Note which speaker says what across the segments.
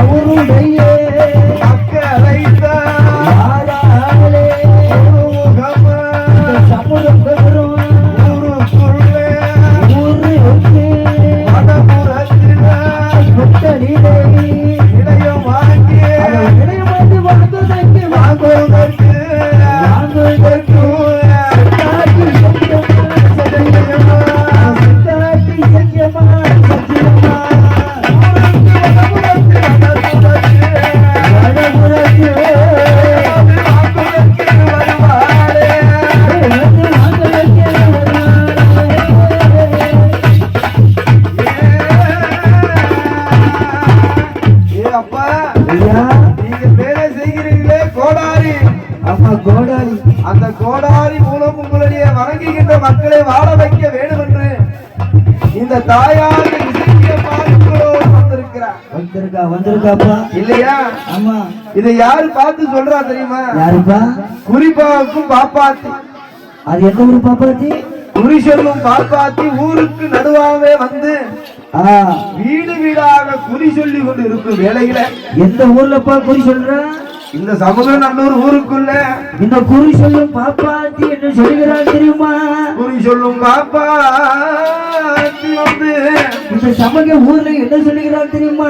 Speaker 1: அவருடைய ஐயா. அம்மா கோடாலி
Speaker 2: அந்த கோடாரி மூலம் உங்களுடைய வணங்குகின்ற மக்களை வாழ வைக்க வேண்டும் என்று இந்த தாயார்
Speaker 1: வந்திருக்கா வந்திருக்காப்பா.
Speaker 2: இல்லையா?
Speaker 1: ஆமா.
Speaker 2: இதை யாரு பார்த்து சொல்றா தெரியுமா?
Speaker 1: யாருப்பா?
Speaker 2: குறிப்பாவுக்கும் பாப்பாத்தி.
Speaker 1: அது எந்த ஊர் பாப்பாச்சி
Speaker 2: குறி சொல்லும் பாப்பாத்தி ஊருக்கு நடுவாவே வந்து வீடு வீடாக குறி சொல்லி கொண்டு இருக்கும் வேலையில
Speaker 1: எந்த ஊர்லப்பா குறி சொல்ற?
Speaker 2: இந்த சமூக நல்லூர் ஊருக்குள்ள.
Speaker 1: இந்த குறி சொல்லும் பாப்பாச்சி என்ன சொல்லுகிறார் தெரியுமா?
Speaker 2: குறி சொல்லும் பாப்பாத்தி வந்து
Speaker 1: இந்த சமூக ஊர்ல என்ன சொல்லுகிறார் தெரியுமா?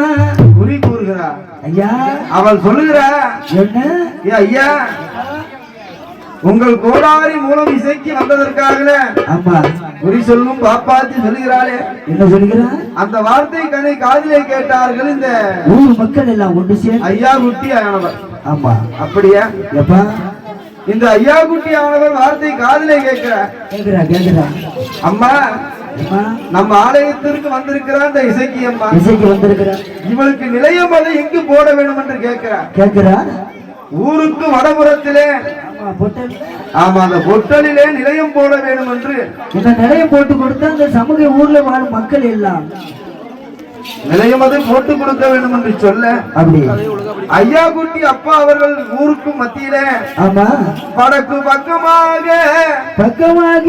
Speaker 2: குறி கூறுகிறார்.
Speaker 1: ஐயா.
Speaker 2: அவள் சொல்லுகிறா
Speaker 1: என்ன?
Speaker 2: ஐயா உங்கள் கோடாரி மூலம் இசைக்கு வந்ததற்காக குறி சொல்லும் பாப்பாத்தி சொல்லுகிறாளே.
Speaker 1: என்ன சொல்லுகிறார்
Speaker 2: அந்த வார்த்தை கனை காதிலே கேட்டார்கள் இந்த
Speaker 1: ஊர் மக்கள் எல்லாம் ஒன்று சேர்ந்து
Speaker 2: ஐயா குட்டி ஆனவர்.
Speaker 1: ஆமா.
Speaker 2: அப்படியா?
Speaker 1: எப்பா?
Speaker 2: இந்த ஐயா குட்டி ஆனவர் வார்த்தை காதிலே கேட்கிறார்
Speaker 1: கேக்குறா கேக்குறா
Speaker 2: அம்மா நம்ம ஆலயத்திற்கு வந்திருக்கிற அந்த இசைக்கு அம்மா.
Speaker 1: இசைக்கு வந்திருக்கிறா.
Speaker 2: இவளுக்கு நிலையம் அதை எங்கு போட வேண்டும் என்று கேட்கிறார்.
Speaker 1: கேக்குறா
Speaker 2: ஊருக்கு வடபுறத்திலே
Speaker 1: ஆமா
Speaker 2: அந்த பொட்டலிலே நிலையம் போட வேண்டும் என்று
Speaker 1: இந்த நிலைய போட்டு கொடுத்தா அந்த சமூக ஊர்ல வாழும் மக்கள் எல்லாம்.
Speaker 2: நிலையம் அதை போட்டு கொடுக்க வேண்டும் என்று சொல்ல.
Speaker 1: அப்படி.
Speaker 2: ஐயா குட்டி அப்பா அவர்கள் ஊருக்கு மத்தியிலே
Speaker 1: ஆமா.
Speaker 2: வடக்கு பக்கமாக
Speaker 1: பக்கமாக.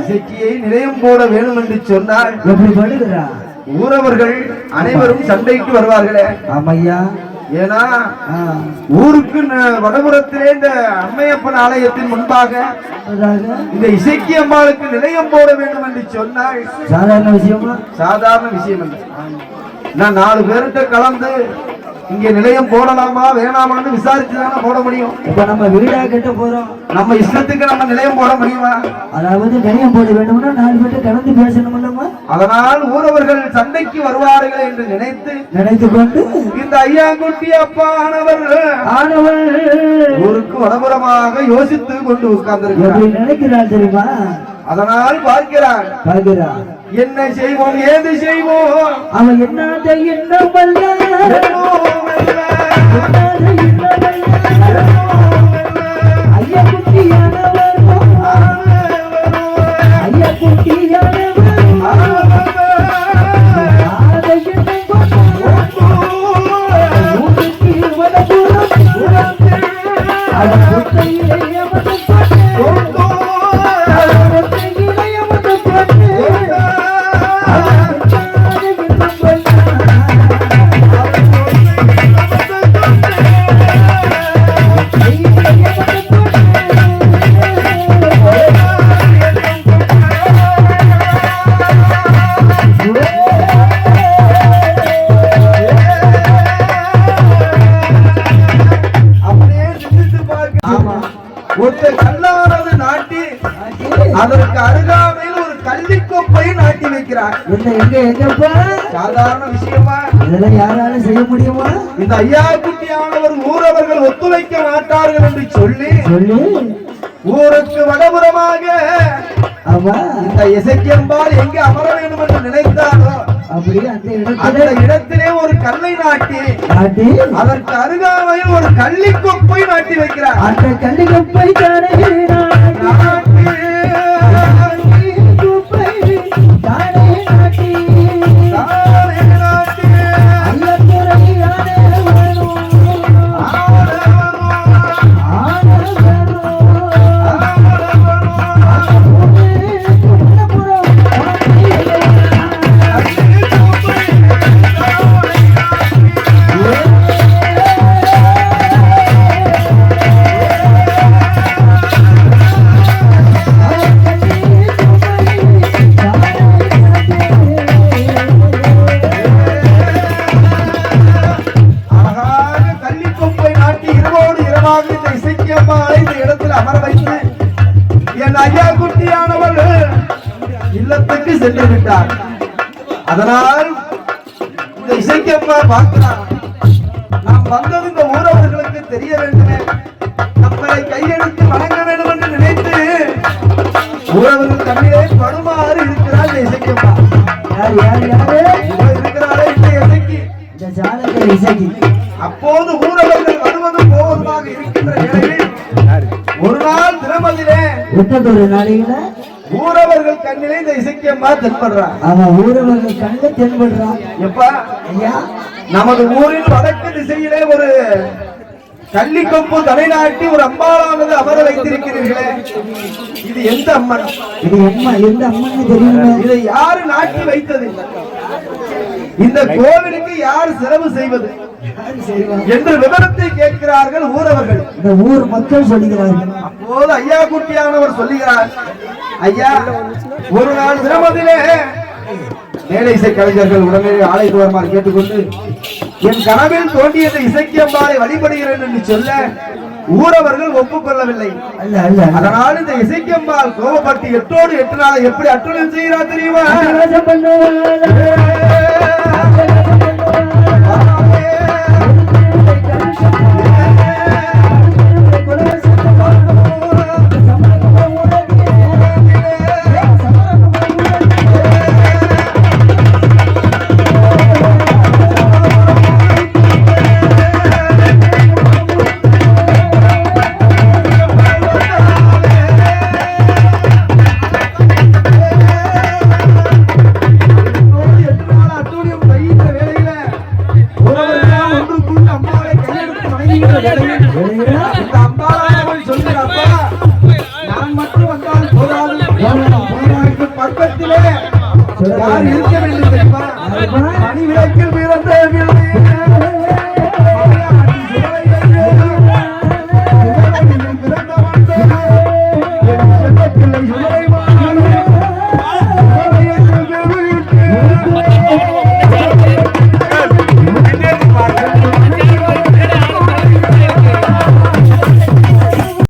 Speaker 2: இசைக்கியை நிலையம் போட வேண்டும் என்று சொன்னால்
Speaker 1: எப்படி படுகிறா?
Speaker 2: ஊரவர்கள் அனைவரும் சண்டைக்கு வருவார்களே.
Speaker 1: ஆமையா
Speaker 2: ஏன்னா ஊருக்கு வடபுறத்திலே இந்த அம்மையப்பன் ஆலயத்தின் முன்பாக இந்த இசைக்கு அம்மாளுக்கு நிலையம் போட வேண்டும் என்று சொன்னால்
Speaker 1: சாதாரண விஷயமா?
Speaker 2: சாதாரண விஷயம் நான் நாலு பேர்கிட்ட கலந்து இங்க நிலையம் போடலாமா வேணாமான்னு விசாரிச்சு தானே போட முடியும்.
Speaker 1: இப்ப நம்ம வீடா கட்ட போறோம்.
Speaker 2: நம்ம இஷ்டத்துக்கு நம்ம நிலையம் போட முடியுமா?
Speaker 1: அதாவது நிலையம் போட வேண்டும்னா நாலு பேர்ட்ட கலந்து பேசணும் அல்லவா
Speaker 2: அதனால் ஊரவர்கள் சண்டைக்கு வருவார்கள் என்று நினைத்து
Speaker 1: நினைத்து கொண்டு
Speaker 2: இந்த ஐயாங்குட்டி அப்பானவர்
Speaker 1: ஆனவள்
Speaker 2: ஊருக்கு வடபுறமாக யோசித்து கொண்டு உட்கார்ந்திருக்கிறார்.
Speaker 1: எப்படி நினைக்கிறாள் தெரியுமா?
Speaker 2: அதனால் பார்க்கிறார்
Speaker 1: பார்க்கிறா
Speaker 2: என்ன செய்வோம்? ஏது செய்வோம்?
Speaker 1: அவன் என்னாத என்னோவல்ல, என்னாத என்னவல்ல ஐயா
Speaker 2: கள்ளிக்கொப்பை நாட்டி வைக்கிறார்.
Speaker 1: என்ன எங்க எங்கப்பா
Speaker 2: சாதாரண விஷயமா?
Speaker 1: இதெல்லாம் யாரால செய்ய முடியுமா?
Speaker 2: இந்த ஐயா குட்டியானவர் ஊரவர்கள் ஒத்துழைக்க மாட்டார்கள் என்று சொல்லி
Speaker 1: சொல்லு?
Speaker 2: ஊருக்கு வடபுறமாக
Speaker 1: ஆமா.
Speaker 2: இந்த இசைக்கம்பால் எங்கே அமர வேண்டும் என்று நினைத்தாரோ
Speaker 1: அந்த இடத்துல
Speaker 2: ஒரு கல்லை நாட்டி
Speaker 1: காட்டி
Speaker 2: அதற்கு அருகாமையில் ஒரு கள்ளிக்கொப்பை நாட்டி வைக்கிறார்.
Speaker 1: அந்த கல்லிகப்பை தானே
Speaker 2: சென்று விட்டார். அதனால் இந்த இசைக்கப்பா பார்க்கிறார். நாம் வந்தது இந்த ஊரவர்களுக்கு தெரிய வேண்டுமே. நம்மளை கையெடுத்து வணங்க வேண்டும் என்று நினைத்து ஊரவர்கள் கண்ணிலே படுமாறு இருக்கிறார் இந்த இசைக்கப்பா
Speaker 1: யார் யார் யாரு?
Speaker 2: இருக்கிறாரே இந்த இசைக்கு.
Speaker 1: இந்த ஜாலகர் இசைக்கு.
Speaker 2: அப்போது ஊரவர்கள் வருவதும் போவதுமாக இருக்கின்ற நிலையில் ஒரு நாள் தினமதிலே
Speaker 1: எத்தொரு நாளையில.
Speaker 2: ஊரவர்கள் கண்ணிலே இந்த இசைக்கம்மா தென்படுறார்
Speaker 1: அவன் ஊரவர்கள் கண்ணில் தென்படுறான்
Speaker 2: எப்பா?
Speaker 1: ஐயா?
Speaker 2: நமது ஊரின் வடக்கு திசையிலே ஒரு கள்ளிக்கொம்பு தலைநாட்டி ஒரு அம்பாளானது அமர வைத்திருக்கிறீர்களே. இது எந்த அம்மன்?
Speaker 1: இது அம்மா எந்த அம்மன்னு தெரியுமா?
Speaker 2: இதை யாரு நாட்டி வைத்தது? இந்த கோவிலுக்கு யார் செலவு செய்வது? என்று விவரத்தை கேட்கிறார்கள் ஊரவர்கள்.
Speaker 1: இந்த ஊர் மக்கள் சொல்லுகிறார்கள்
Speaker 2: அப்போது ஐயா குட்டியானவர் சொல்லுகிறார் ஐயா ஒரு நாள் தினமதிலே மேலை இசை கலைஞர்கள் உடனே ஆலைக்கு வருமாறு கேட்டுக்கொண்டு என் கனவில் தோண்டிய இந்த இசைக்கியம்பாலை வழிபடுகிறேன் என்று சொல்ல ஊரவர்கள் ஒப்புக்கொள்ளவில்லை.
Speaker 1: அல்ல அல்ல.
Speaker 2: அதனால் இந்த இசைக்கியம்பால் கோபப்பட்டு எட்டோடு எட்டு நாளை எப்படி அட்டுடன் செய்கிறார் தெரியுமா? ಯಾರು